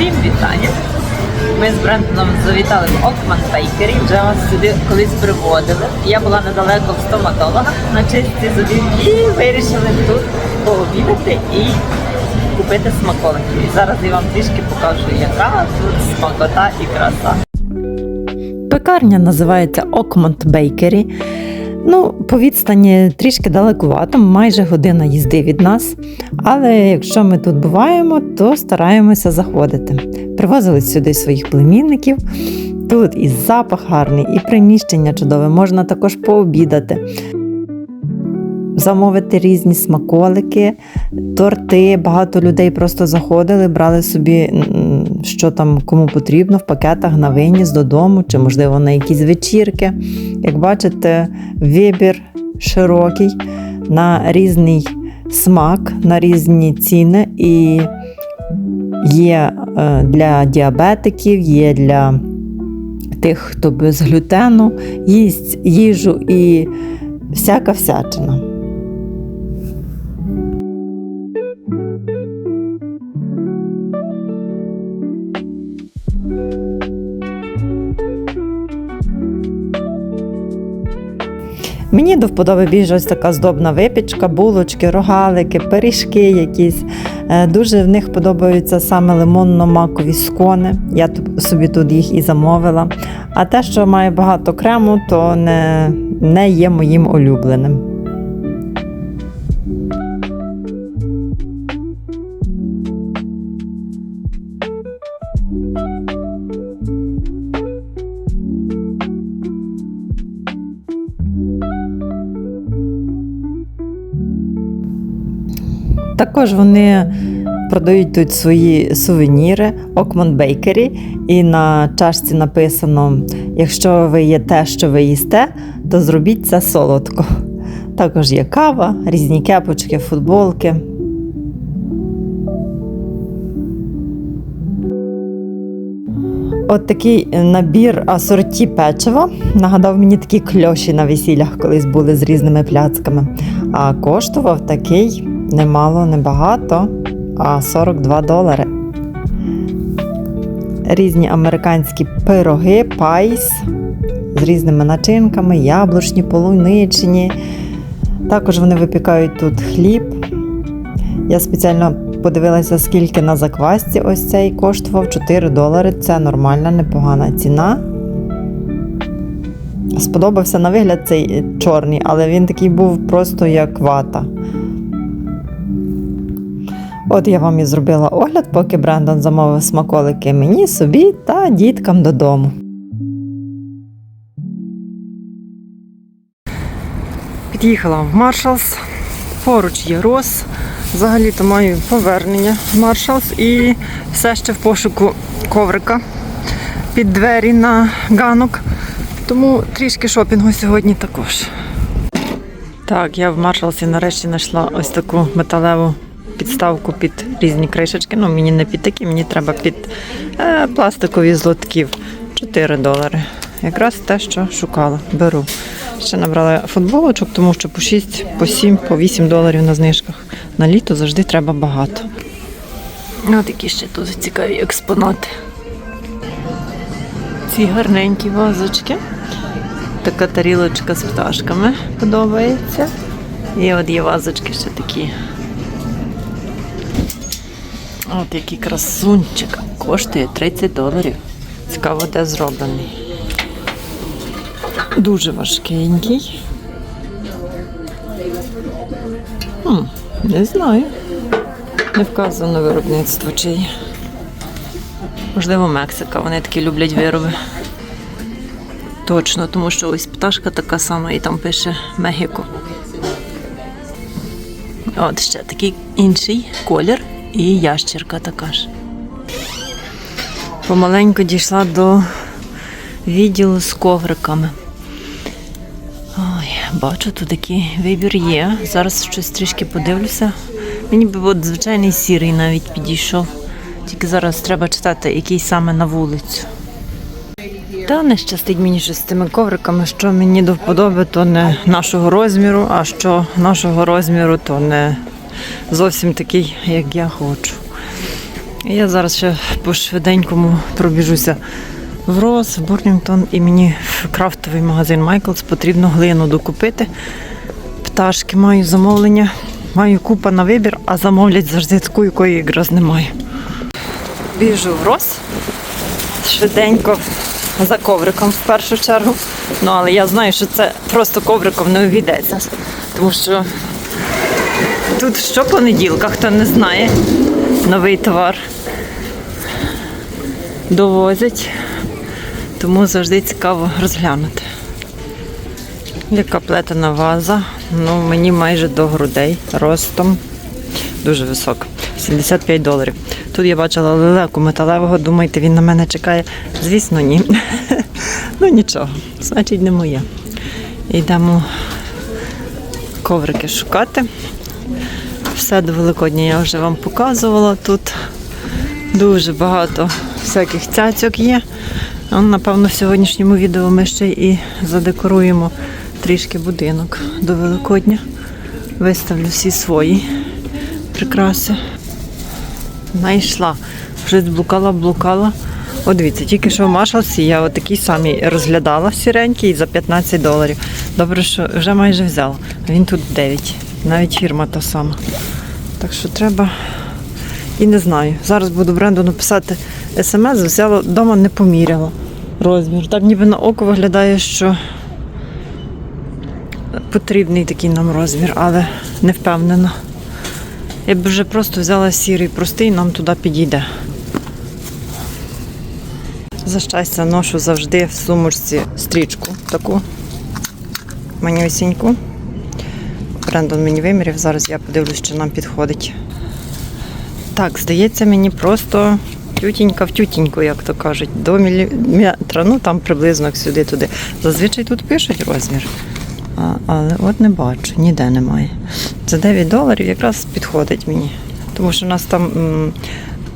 Всім вітання! Ми з Брендоном завітали в Окман Бейкері, вже вас сюди колись приводили. Я була недалеко в стоматолога на чисті зубів і вирішили тут пообідати і купити смаколиків. І зараз я вам трішки покажу, яка тут смакота і краса. Пекарня називається Окмонт Бейкері. Ну, по відстані трішки далекувато, майже година їзди від нас. Але якщо ми тут буваємо, то стараємося заходити. Привозили сюди своїх племінників. Тут і запах гарний, і приміщення чудове, можна також пообідати. Замовити різні смаколики, торти. Багато людей просто заходили, брали собі, що там кому потрібно, в пакетах на виніс додому, чи, можливо, на якісь вечірки. Як бачите, вибір широкий на різний смак, на різні ціни. І є е, для діабетиків, є для тих, хто без глютену, їсть їжу і всяка всячина. Мені до вподоби більш ось така здобна випічка, булочки, рогалики, пиріжки якісь. Е, Дуже в них подобаються саме лимонно-макові скони. Я собі тут їх і замовила. А те, що має багато крему, то не, не є моїм улюбленим. Також вони продають тут свої сувеніри Окман Бейкері, і на чашці написано: якщо ви є те, що ви їсте, то зробіть це солодко. Також є кава, різні кепочки, футболки. От такий набір асорті печива нагадав мені такі кльоші на весіллях, колись були з різними пляцками. А коштував такий немало, небагато, а 42 долари. Різні американські пироги, пайс з різними начинками, яблучні, полуничні. Також вони випікають тут хліб. Я спеціально подивилася, скільки на заквасці ось цей коштував 4 долари. Це нормальна, непогана ціна. Сподобався на вигляд цей чорний, але він такий був просто як вата. От я вам і зробила огляд, поки Брендон замовив смаколики мені, собі та діткам додому. Під'їхала в Маршалс. Поруч є Рос. Взагалі-то маю повернення в Маршалс і все ще в пошуку коврика під двері на ганок. Тому трішки шопінгу сьогодні також. Так, я в Маршалсі нарешті знайшла ось таку металеву підставку під різні кришечки. Ну, мені не під такі, мені треба під е, пластикові з лотків. 4 долари. Якраз те, що шукала. Беру. Ще набрала футболочок, тому що по 6, по 7, по 8 доларів на знижках. На літо завжди треба багато. Ось такі ще тут цікаві експонати. Ці гарненькі вазочки. Така тарілочка з пташками подобається. І от є вазочки ще такі. От який красунчик. Коштує 30 доларів. Цікаво, де зроблений. Дуже важкенький. Хм, не знаю. Не вказано виробництво чиє. Можливо, Мексика. Вони такі люблять вироби. Точно, тому що ось пташка така сама і там пише Мехіко. От ще такий інший колір і ящерка така ж. Помаленьку дійшла до відділу з ковриками. Ой, бачу, тут такий вибір є. Зараз щось трішки подивлюся. Мені б от звичайний сірий навіть підійшов. Тільки зараз треба читати, який саме на вулицю. Та не щастить мені щось з тими ковриками, що мені до вподоби, то не нашого розміру, а що нашого розміру, то не зовсім такий, як я хочу. Я зараз ще по швиденькому пробіжуся в Рос, в Бурнінгтон, і мені в крафтовий магазин Майклс потрібно глину докупити. Пташки маю замовлення, маю купа на вибір, а замовлять завжди таку, якої якраз немає. Біжу в Рос швиденько за ковриком в першу чергу. Ну, але я знаю, що це просто ковриком не обійдеться. Тому що тут щопонеділка, хто не знає, новий товар довозять. Тому завжди цікаво розглянути. Яка плетена ваза, ну мені майже до грудей ростом. Дуже висока. 75 доларів. Тут я бачила лелеку металевого, думаєте, він на мене чекає? Звісно, ні. ну нічого, значить не моє. Йдемо коврики шукати. Все до Великодня я вже вам показувала. Тут дуже багато всяких цяцьок є. Напевно, в сьогоднішньому відео ми ще і задекоруємо трішки будинок до Великодня. Виставлю всі свої прикраси. Найшла. Вже блукала, блукала. О, дивіться, тільки що в Маршалсі я отакий самий розглядала сіренький за 15 доларів. Добре, що вже майже взяла. Він тут 9. Навіть фірма та сама. Так що треба. І не знаю. Зараз буду Брендону писати смс, взяла, вдома не поміряла розмір. Так ніби на око виглядає, що потрібний такий нам розмір, але не впевнена. Я б вже просто взяла сірий простий, нам туди підійде. За щастя, ношу завжди в сумочці стрічку таку манюсіньку. Брендон мені виміряв, зараз я подивлюсь, чи нам підходить. Так, здається, мені просто тютінька в тютіньку, як то кажуть, до міліметра, ну там приблизно сюди-туди. Зазвичай тут пишуть розмір. А, але от не бачу, ніде немає. За 9 доларів якраз підходить мені. Тому що у нас там м,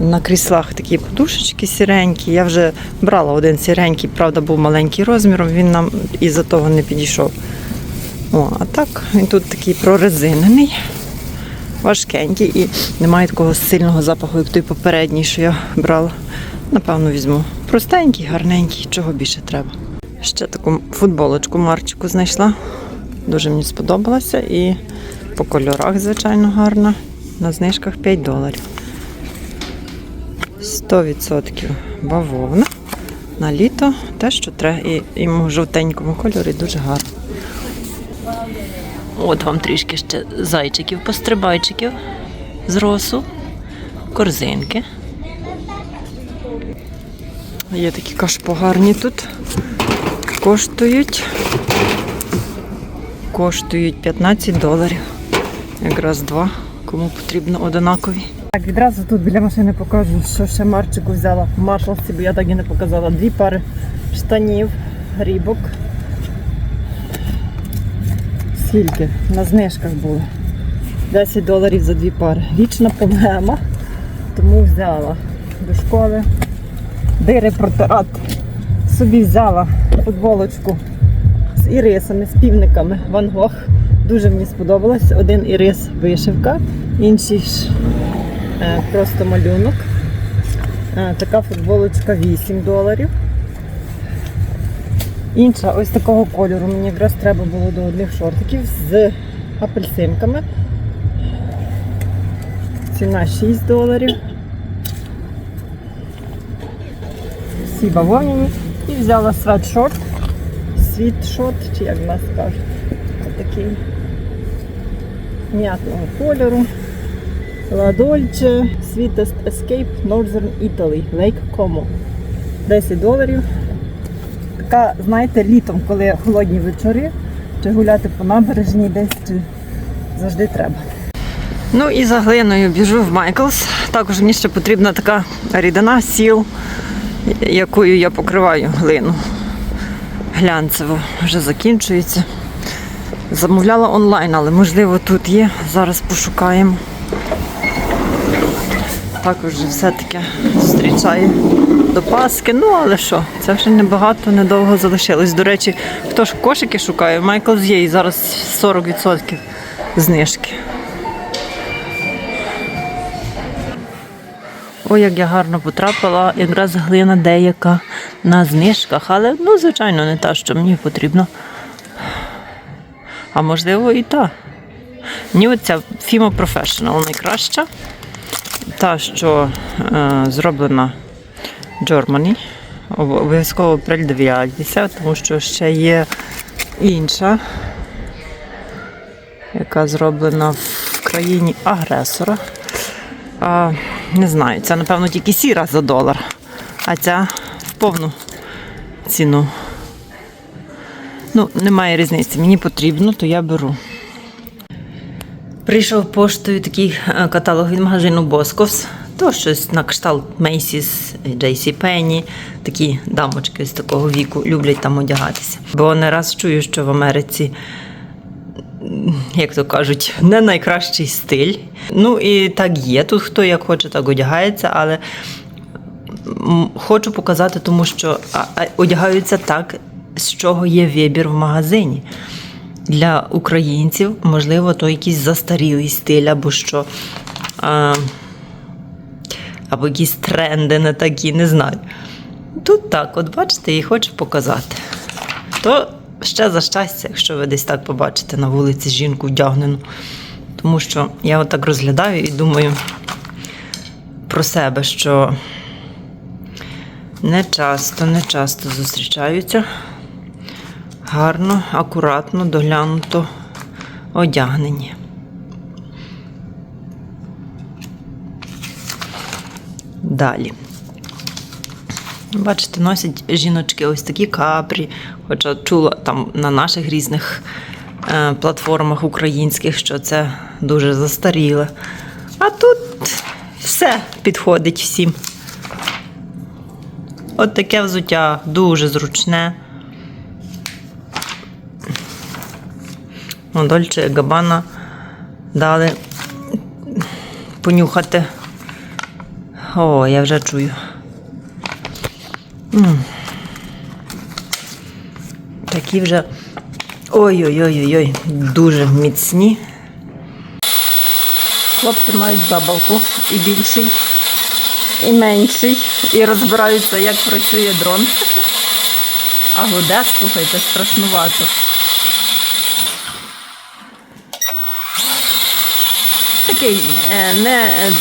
на кріслах такі подушечки сіренькі. Я вже брала один сіренький, правда, був маленький розміром, він нам із-за того не підійшов. О, а так він тут такий прорезинений, важкенький і немає такого сильного запаху, як той попередній, що я брала. Напевно, візьму. Простенький, гарненький, чого більше треба. Ще таку футболочку Марчику знайшла. Дуже мені сподобалася і по кольорах, звичайно, гарна. На знижках 5 доларів. 100% бавовна. На літо те, що треба. І йому в жовтенькому кольорі дуже гарно. От вам трішки ще зайчиків, пострибайчиків з росу, корзинки. Є такі кашпогарні тут. Коштують. Коштують 15 доларів. Якраз два, кому потрібно одинакові. Так, відразу тут біля машини покажу, що ще Марчику взяла в Маршалсі, бо я так і не показала. Дві пари штанів, рібок. Скільки? На знижках було. 10 доларів за дві пари. Вічна проблема. Тому взяла до школи. Дири протирати. Собі взяла футболочку з ірисами, з півниками Ван Гог. Дуже мені сподобалось. Один ірис вишивка, інший ж е, просто малюнок. Е, така футболочка 8 доларів. Інша ось такого кольору. Мені якраз треба було до одних шортиків з апельсинками. Ціна 6 доларів. Всі бавовняні. І взяла свитшорт. Світшот, чи як нас кажуть. Такий м'ятного кольору. Dolce Sweetest Escape Northern Italy Lake Como. 10 доларів. Така, знаєте, літом, коли холодні вечори, чи гуляти по набережній десь, чи завжди треба. Ну і за глиною біжу в Майклс. Також мені ще потрібна така рідина сіл, якою я покриваю глину. Глянцево вже закінчується. Замовляла онлайн, але можливо тут є. Зараз пошукаємо. Також все-таки зустрічає до Паски. Ну, але що, це вже небагато, недовго залишилось. До речі, хто ж кошики шукає, Майкл є і зараз 40% знижки. Ой, як я гарно потрапила, якраз глина деяка на знижках, але ну, звичайно, не та, що мені потрібно. А можливо і та. Мені оця Fimo Professional найкраща. Та, що е, зроблена Об- Обов'язково придивляйтеся, тому що ще є інша, яка зроблена в країні агресора. А, не знаю, це напевно тільки сіра за долар, а ця в повну ціну. Ну, немає різниці. Мені потрібно, то я беру. Прийшов поштою такий е, каталог від магазину Босковс. То щось на кшталт Macy's, JCPenney. Такі дамочки з такого віку люблять там одягатися. Бо не раз чую, що в Америці як то кажуть, не найкращий стиль. Ну і так є. Тут хто як хоче, так одягається, але хочу показати, тому що одягаються так, з чого є вибір в магазині. Для українців, можливо, то якийсь застарілий стиль, або що. А, або якісь тренди не такі, не знаю. Тут так, от бачите, і хочу показати. То ще за щастя, якщо ви десь так побачите на вулиці жінку вдягнену. Тому що я отак розглядаю і думаю про себе, що не часто, не часто зустрічаються гарно, акуратно, доглянуто одягнені. Далі. Бачите, носять жіночки ось такі капрі, хоча чула там на наших різних е, платформах українських, що це дуже застаріле. А тут все підходить всім. От таке взуття дуже зручне. Ну, Дольче Габана дали понюхати. О, я вже чую. Такі вже ой-ой-ой-ой, дуже міцні. Хлопці мають забавку і більший, і менший, і розбираються, як працює дрон. А гуде, слухайте, страшнувато. Такий е, не е,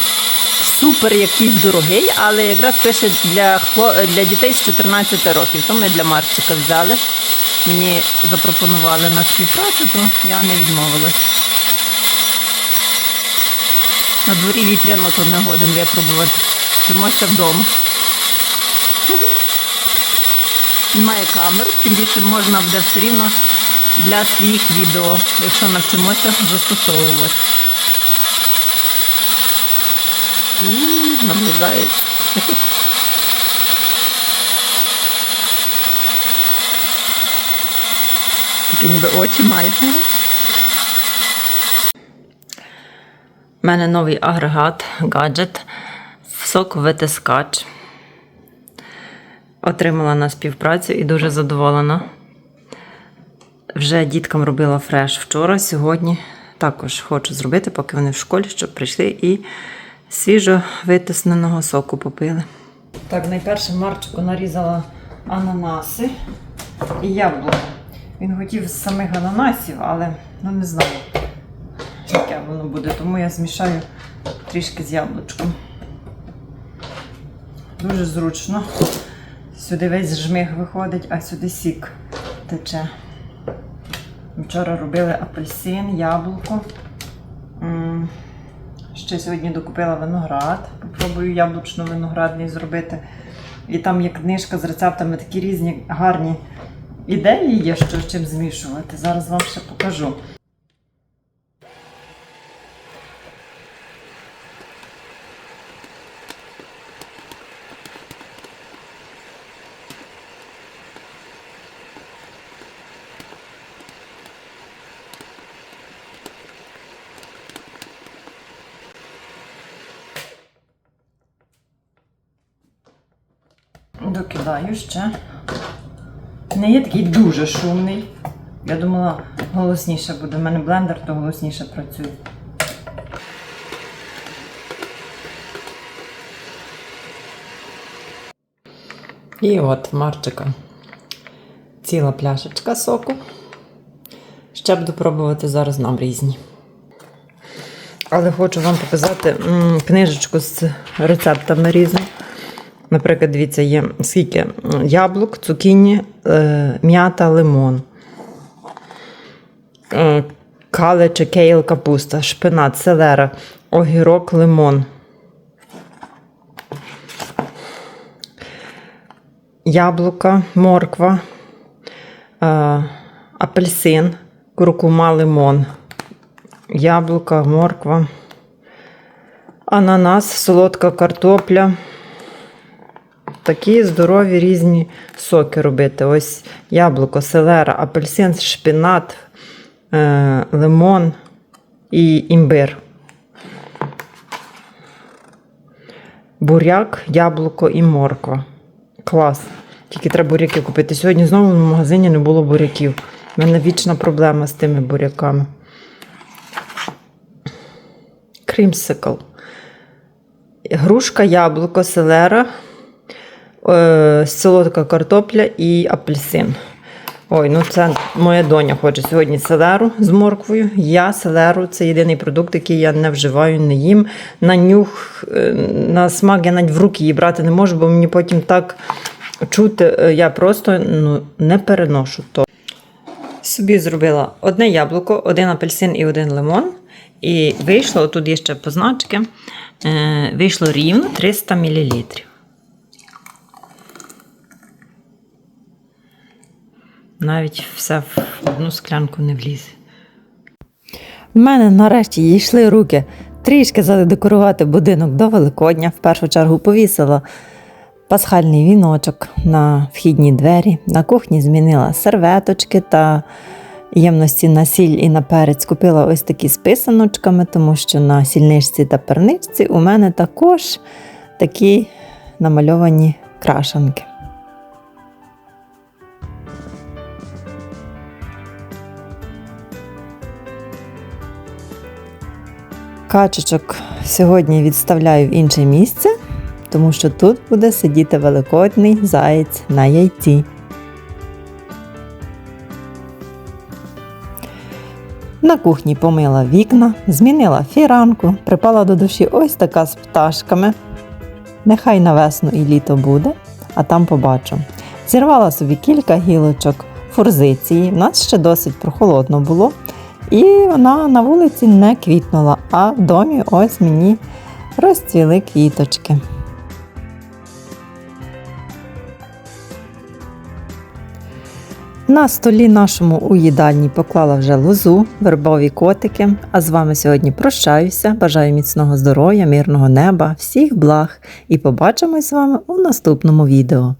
супер якийсь дорогий, але якраз пише для, для дітей з 14 років. То ми для Марчика взяли. Мені запропонували на співпрацю, то я не відмовилась. На дворі вітряно, то не годен випробувати. Тримося вдома. Немає камер, тим більше можна буде все рівно для своїх відео, якщо навчимося застосовувати. М, Наближається. Такі ніби очі має. У мене новий агрегат, гаджет, соковитискач. Отримала на співпрацю і дуже задоволена. Вже діткам робила фреш вчора, сьогодні також хочу зробити, поки вони в школі, щоб прийшли і свіжо витисненого соку попили. Так, найперше Марчику нарізала ананаси і яблуко. Він хотів з самих ананасів, але ну не знаю, яке воно буде, тому я змішаю трішки з яблучком. Дуже зручно. Сюди весь жмих виходить, а сюди сік тече. Вчора робили апельсин, яблуко. Ще сьогодні докупила виноград. Попробую яблучно-виноградний зробити. І там є книжка з рецептами, такі різні гарні ідеї є, що з чим змішувати. Зараз вам ще покажу. Докидаю ще. Не є такий дуже шумний. Я думала, голосніше буде. У мене блендер, то голосніше працює. І от Марчика ціла пляшечка соку. Ще буду пробувати зараз нам різні. Але хочу вам показати книжечку з рецептами різними. Наприклад, дивіться, є скільки яблук, цукіні, е, м'ята, лимон, е, кале чи кейл, капуста, шпинат, селера, огірок, лимон. Яблука, морква, е, апельсин, куркума, лимон, яблука, морква, ананас, солодка картопля. Такі здорові різні соки робити. Ось яблуко, селера, апельсин, шпинат, е, лимон і імбир. Буряк, яблуко і морква. Клас. Тільки треба буряки купити. Сьогодні знову в магазині не було буряків. У мене вічна проблема з тими буряками. Кримсикл. Грушка, яблуко, селера, е, солодка картопля і апельсин. Ой, ну це моя доня хоче сьогодні селеру з морквою. Я селеру це єдиний продукт, який я не вживаю, не їм. На нюх, е, на смак я навіть в руки її брати не можу, бо мені потім так чути, е, я просто ну, не переношу то. Собі зробила одне яблуко, один апельсин і один лимон. І вийшло, тут є ще позначки, е, вийшло рівно 300 мл. Навіть все в одну склянку не влізе. В мене нарешті дійшли руки трішки задекорувати будинок до Великодня. В першу чергу повісила пасхальний віночок на вхідні двері. На кухні змінила серветочки та ємності на сіль і на перець. Купила ось такі з писаночками, тому що на сільничці та перничці у мене також такі намальовані крашанки. Качечок сьогодні відставляю в інше місце, тому що тут буде сидіти великодний заєць на яйці. На кухні помила вікна, змінила фіранку, припала до душі ось така з пташками. Нехай на весну і літо буде, а там побачу. Зірвала собі кілька гілочок форзиції. У нас ще досить прохолодно було. І вона на вулиці не квітнула, а в домі ось мені розцвіли квіточки. На столі нашому у їдальні поклала вже лозу, вербові котики. А з вами сьогодні прощаюся. Бажаю міцного здоров'я, мирного неба, всіх благ і побачимось з вами у наступному відео.